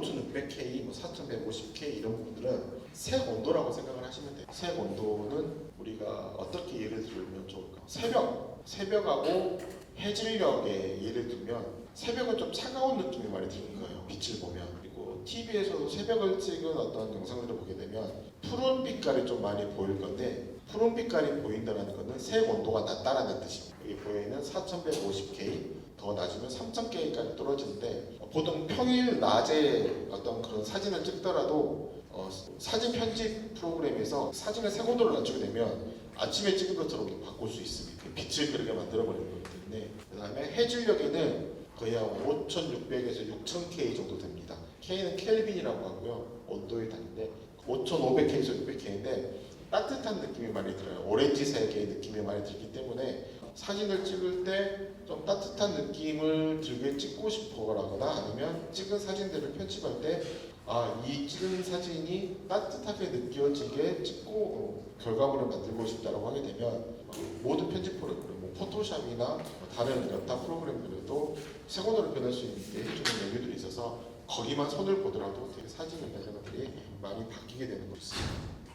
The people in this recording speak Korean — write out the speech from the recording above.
5600K, 뭐 4150K 이런 부분들은 색 온도라고 생각을 하시면 돼요. 색 온도는 우리가 어떻게 예를 들면 좋을까? 새벽, 새벽하고 해질녘에 예를 들면 새벽은 좀 차가운 느낌이 많이 드는 거예요. 빛을 보면 그리고 TV에서도 새벽을 찍은 어떤 영상들을 보게 되면 푸른 빛깔이 좀 많이 보일 건데 푸른 빛깔이 보인다는 것은 색 온도가 낮다라는 뜻입니다. 여기 보이는 4150K 더 낮으면 3000K까지 떨어지는데 어, 보통 평일 낮에 어떤 그런 사진을 찍더라도 어, 사진 편집 프로그램에서 사진의 색온도를 낮추게 되면 아침에 찍은 것처럼 바꿀 수 있습니다. 그 빛을 그렇게 만들어버리는 거기 때문에 그 다음에 해질녘에는 거의 한 5600에서 6000K 정도 됩니다. K는 켈빈이라고 하고요. 온도의 단위인데 5500K에서 600K인데 따뜻한 느낌이 많이 들어요. 오렌지색의 느낌이 많이 들기 때문에 사진을 찍을 때 좀 따뜻한 느낌을 들게 찍고 싶어라거나 아니면 찍은 사진들을 편집할 때 아, 이 찍은 사진이 따뜻하게 느껴지게 찍고 어, 결과물을 만들고 싶다라고 하게 되면 어, 모든 편집 프로그램, 뭐 포토샵이나 뭐 다른 여타 프로그램들도 색온도를 변할 수 있게 해주는 메뉴들이 있어서 거기만 손을 보더라도 되게 사진 이런 것들이 많이 바뀌게 되는 것이 있습니다.